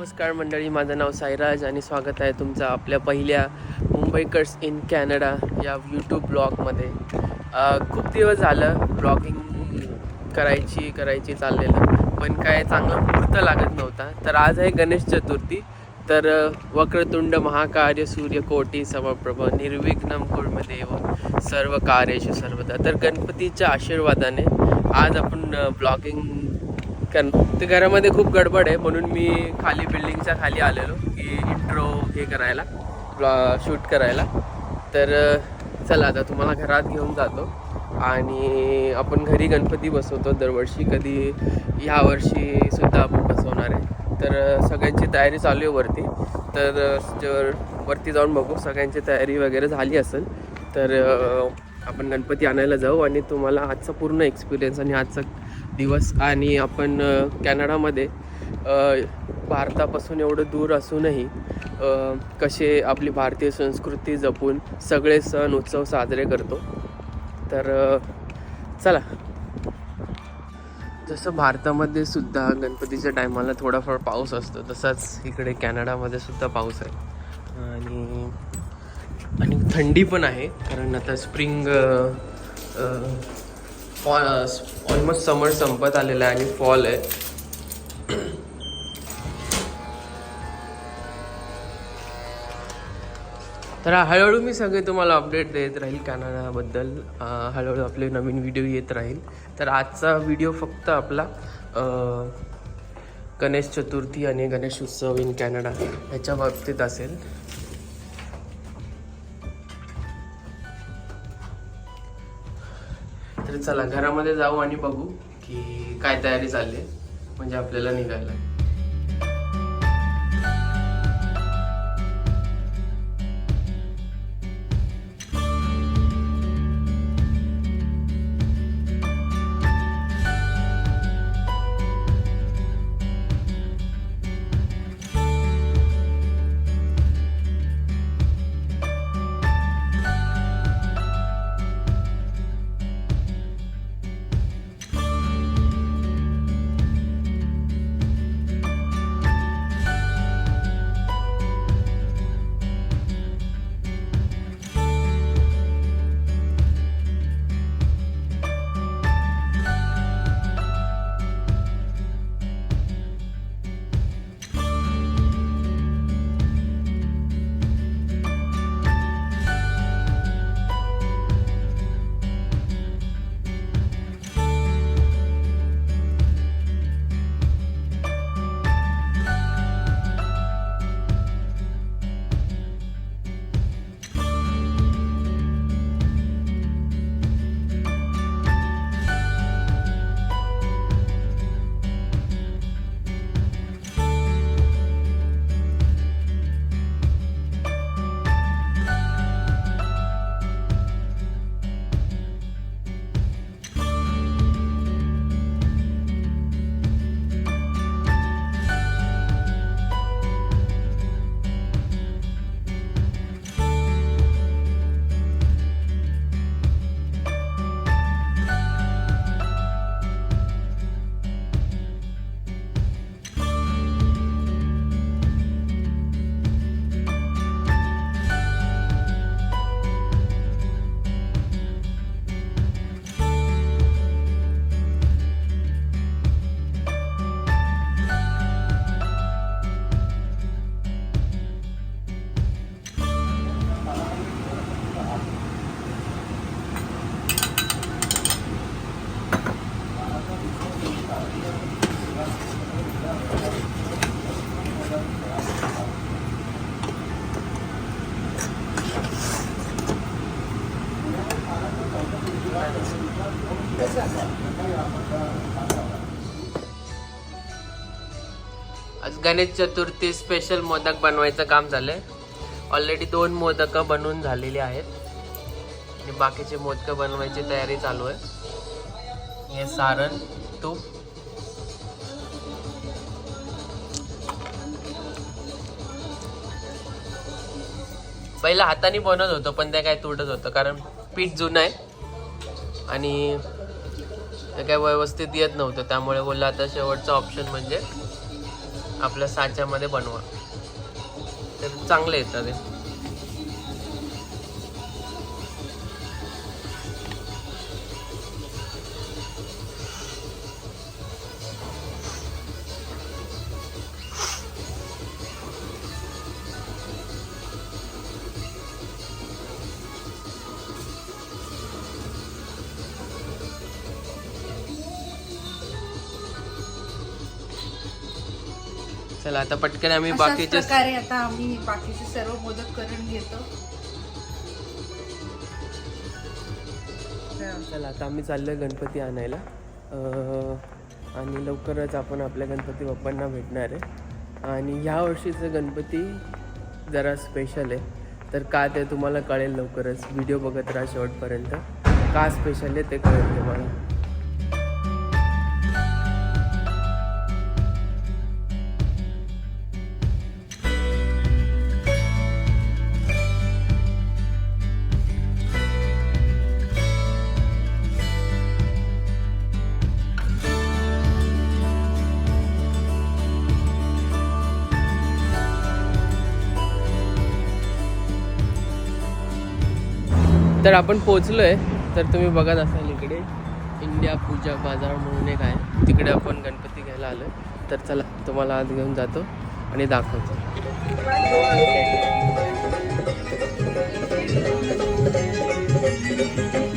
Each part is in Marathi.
नमस्कार मंडळी माझं नाव साईराज आणि स्वागत आहे तुमचं आपल्या पहिल्या मुंबईकर्स इन कॅनडा या यूट्यूब ब्लॉगमध्ये. खूप दिवस झालं ब्लॉगिंग करायची करायची चाललेलं पण काय चांगला मुहूर्त लागत नव्हता. तर आज आहे गणेश चतुर्थी. तर वक्रतुंड महाकार्य सूर्यकोटी समप्रभ निर्विघ्नम कुर्मदेव सर्व कार्येषु सर्वदा. तर गणपतीच्या आशीर्वादाने आज आपण ब्लॉगिंग कारण ते घरामध्ये खूप गडबड आहे म्हणून मी खाली बिल्डिंगच्या खाली आलेलो की इंट्रो हे करायला शूट करायला. तर चला आता तुम्हाला घरात घेऊन जातो. आणि आपण घरी गणपती बसवतो. दरवर्षी कधी ह्यावर्षी सुद्धा आपण बसवणार आहे. तर सगळ्यांची तयारी चालू आहे वरती. तर जर वरती जाऊन बघू सगळ्यांची तयारी वगैरे झाली असेल तर आपण गणपती आणायला जाऊ आणि तुम्हाला आजचा पूर्ण एक्सपिरियन्स आणि आजचा दिवस आणि आपण कॅनडामध्ये भारतापासून एवढं दूर असूनही कसे आपली भारतीय संस्कृती जपून सगळे सण उत्सव साजरे करतो. तर चला. जसं भारतामध्ये सुद्धा गणपतीच्या टायमाला थोडाफार पाऊस असतो तसाच इकडे कॅनडामध्ये सुद्धा पाऊस आहे. आणि आणि थंडी पण आहे कारण आता स्प्रिंग फॉल ऑलमोस्ट समर संपत आलेला आहे आणि फॉल आहे. तर हळूहळू मी सगळे तुम्हाला अपडेट देत राहील कॅनडाबद्दल. हळूहळू आपले नवीन व्हिडिओ येत राहील. तर आजचा व्हिडिओ फक्त आपला गणेश चतुर्थी आणि गणेश उत्सव इन कॅनडा ह्याच्या बाबतीत असेल. तर चला घरामध्ये जाऊ आणि बघू की काय तयारी चालली आहे. म्हणजे आपल्याला निघायला. आज गणेश चतुर्थी स्पेशल मोदक बनवायचं काम झालंय. ऑलरेडी दोन मोदक बनवून झालेली आहेत. आणि बाकीचे मोदक बनवायची तयारी चालू आहे. हे सारण तूप. पहिला हाताने बनवत होतो पण ते काय तुटत होतं कारण पीठ जुनं आहे. आणि ते काय व्यवस्थित येत नव्हतं. त्यामुळे बोललं आता शेवटचा ऑप्शन म्हणजे आपल्या साच्यामध्ये बनवा. तर चांगले येतं ते चला आता पटकन आम्ही बाकीचे प्रकारे आता आम्ही बाकीचे सर्व मोदक करून घेतो. चला आता आम्ही चाललोय गणपती आणायला. आणि लवकरच आपण आपल्या गणपती बाप्पांना भेटणार आहे. आणि ह्या वर्षीचं गणपती जरा स्पेशल आहे. तर का ते तुम्हाला कळेल लवकरच. व्हिडिओ बघत राहा शेवटपर्यंत. का स्पेशल आहे ते कळेल तुम्हाला. तर आपण पोचलो आहे तर तुम्ही बघत असाल इकडे. इंडिया पूजा बाजार म्हणून एक आहे. तिकडे आपण गणपती घ्यायला आलो तर चला तुम्हाला आज घेऊन जातो आणि दाखवतो. कुठे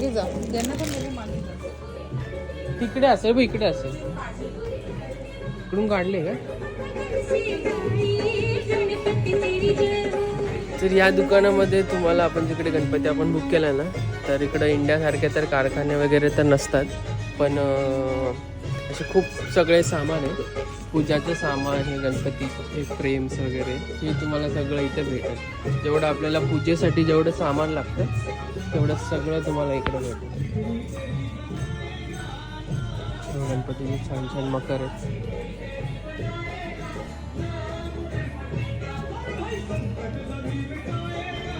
मागे जा. तिकडे असेल बघ इकडे असेल इकडून काढले का? तर या दुकानामध्ये तुम्हाला आपण जिकडे गणपती आपण बुक केला ना तर इकडं इंडियासारखे तर कारखाने वगैरे तर नसतात पण असे खूप सगळे सामान आहे. पूजाचं सामान हे गणपतीचे फ्रेम्स वगैरे हे तुम्हाला सगळं इथे भेटेल. जेवढं आपल्याला पूजेसाठी जेवढं सामान लागतं तेवढं सगळं तुम्हाला इकडे भेटेल. गणपतीचे छान छान मकर आहेत.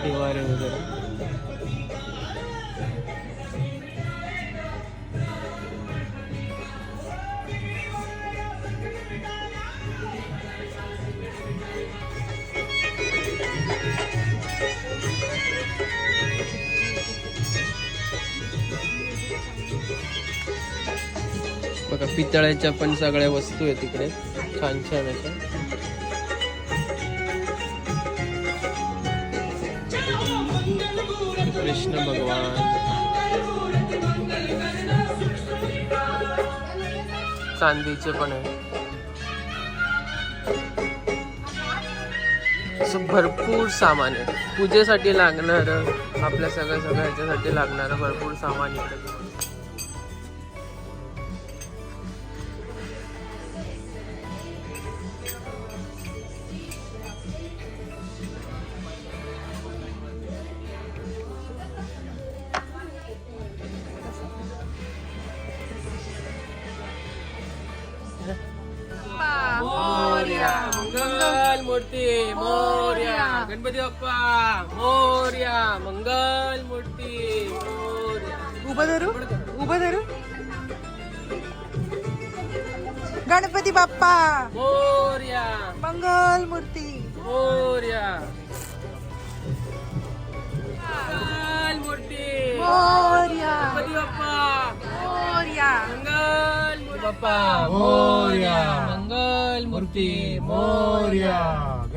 दिवारे वगैरे. पितळ्याच्या पण सगळ्या वस्तू आहेत तिकडे. छान छान अशा. कृष्ण भगवान. चांदीचे पण आहे असं भरपूर सामान आहे पूजेसाठी लागणार आपल्या सगळ्या सगळ्या ह्याच्यासाठी लागणारं भरपूर सामान इकडे. मंगल मूर्ती उभं धरू? उभं धरू? गणपती बाप्पा. मोर्या. मंगल मूर्ती मोर्या. मंगल मूर्ती मोर्या. गणपती बाप्पा. मोर्या. मंगल मूर्ती बाप्पा. मोर्या. मंगल मूर्ती Morya.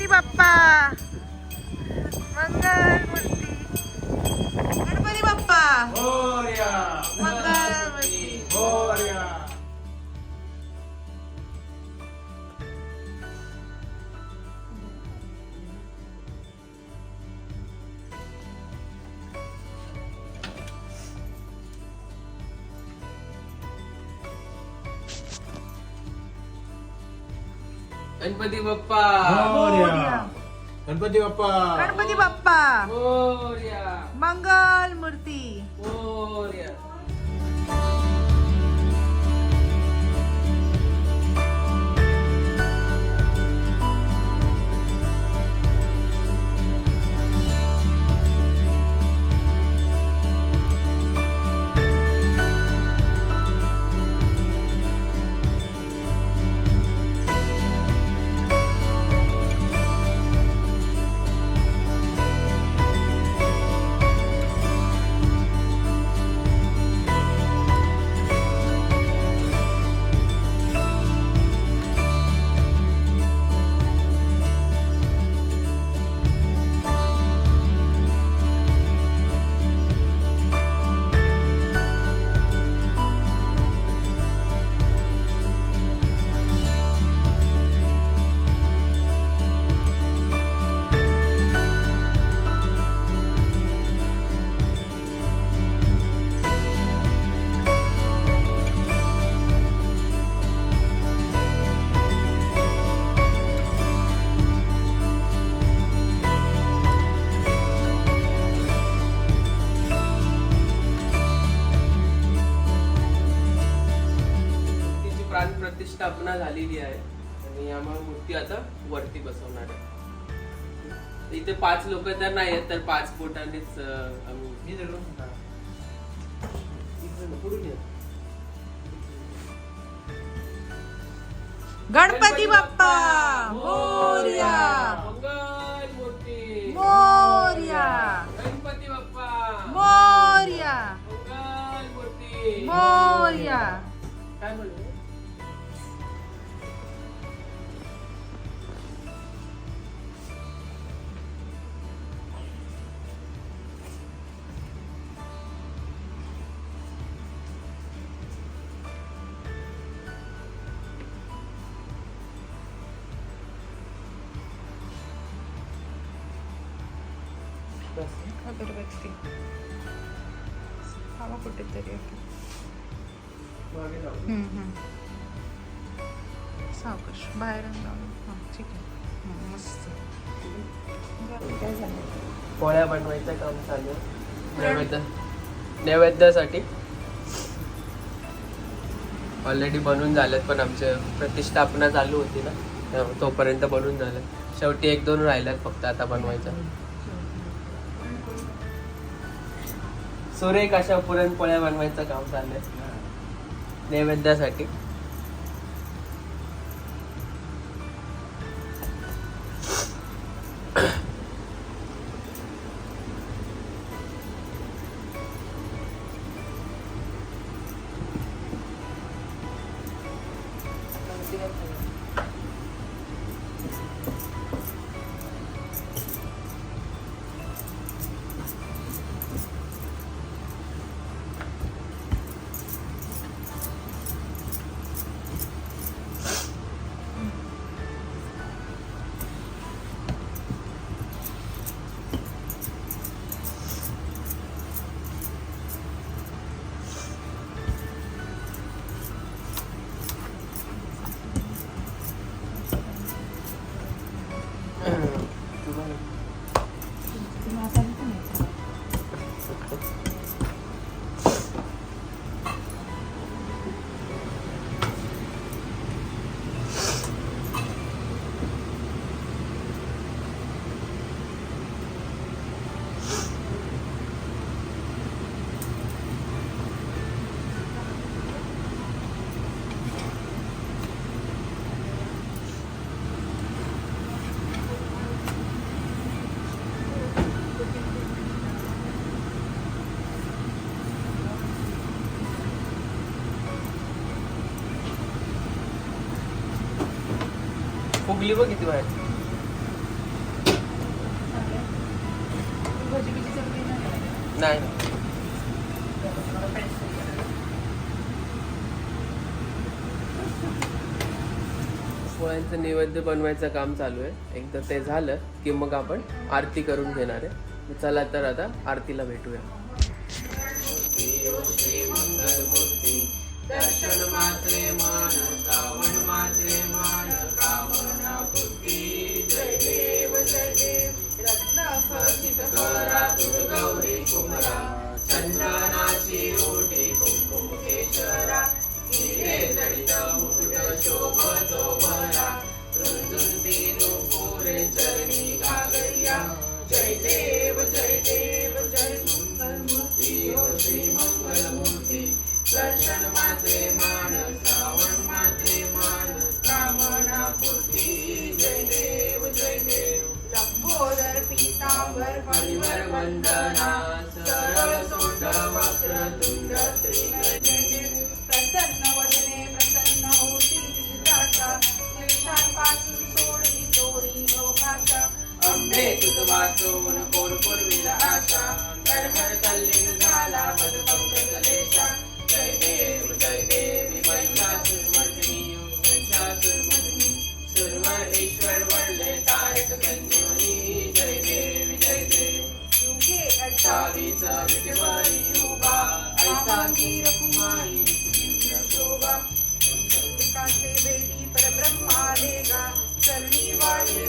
ngerti papa Manggal Ada apa nih papa? Gloria. Manggal ngerti Gloria. Bapak. Oh. Ganpati Bappa. Ganpati Bappa. Morya मंगल मूर्ती मोरया प्रतिष्ठापना झालेली आहे. आणि यामुळे मूर्ती आता वरती बसवणार आहे. इथे पाच लोक तर नाही आहेत तर पाच बोटांनीच आम्ही. गणपती बाप्पा! मोर्या! मंगल मूर्ती! मोर्या! गणपती बाप्पा! मोर्या! मंगल मूर्ती! मोर्या! अगरबत्ती हवा कुठेतरी. सावकाश. बाहेर हां ठीक आहे. हं, मस्त. काय झालं पोळ्या बनवायचं काम चालू आहे. नैवेद्य. नैवेद्यासाठी. ऑलरेडी बनवून झाल्यात पण आमच्या प्रतिष्ठापना चालू होती ना तोपर्यंत बनवून झालं शेवटी एक दोन राहिल्यात फक्त आता बनवायचं. सुरेख अशा पुरणपोळ्या बनवायचं काम चाललंय. नैवेद्यासाठी. फुगली बघ किती बाहेर. नाही पोळ्यांचं नैवेद्य बनवायचं काम चालू आहे. एकदा ते झालं की मग आपण आरती करून घेणार आहे. चला तर आता आरतीला भेटूया. दर्शन मात्रे मान श्रावण मात्रे मान रत्न गौरी कुमरा चंदनाची ओटी कुमरा वाचो न कोरपुरवीर आशा। करहर तल्लीन झाला पदभंग कलेशा। जय देव जय देवी महिषासुरमर्दिनी महिषासुरमर्दिनी सुरवर ईश्वर वरले तारक संजीवनी जय देव जय देव। युगे अट्ठावीस अच्छा। विटवारी युगा ऐसा कीर कुमारी शोभा। कांते बेटी परब्रह्मा देगा। सरणी वाले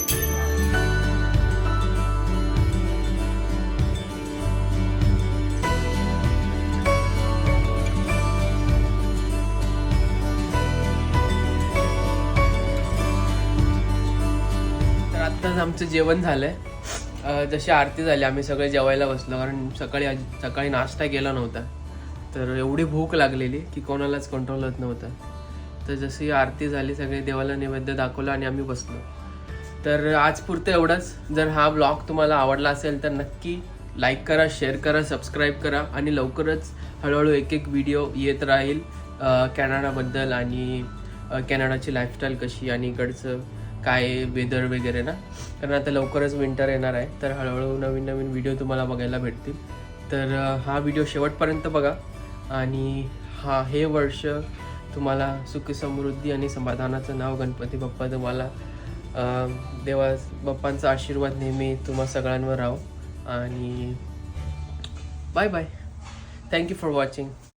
आमचं जेवण झालंय. आहे जशी आरती झाली आम्ही सगळे जेवायला बसलो कारण सकाळी आज- सकाळी नाश्ता केला नव्हता. तर एवढी भूक लागलेली की कोणालाच कंट्रोल होत नव्हतं. तर जशी आरती झाली सगळे देवाला नैवेद्य दाखवलं आणि आम्ही बसलो. तर आज पुरतं एवढंच. जर हा ब्लॉग तुम्हाला आवडला असेल तर नक्की लाईक करा शेअर करा सबस्क्राईब करा आणि लवकरच हळूहळू एक एक व्हिडिओ येत राहील कॅनडाबद्दल आणि कॅनडाची लाईफस्टाईल कशी आणि इकडचं काय वेदर वगैरे ना. कारण आता लवकरच विंटर येणार आहे. तर हळूहळू नवीन नवीन व्हिडिओ तुम्हाला बघायला भेटतील. तर हा व्हिडिओ शेवटपर्यंत बघा. आणि हा हे वर्ष तुम्हाला सुख समृद्धी आणि समाधानाचं नाव गणपती बाप्पा तुम्हाला देवा बाप्पांचा आशीर्वाद नेहमी तुम्हा सगळ्यांवर राहो. आणि bye bye thank you for watching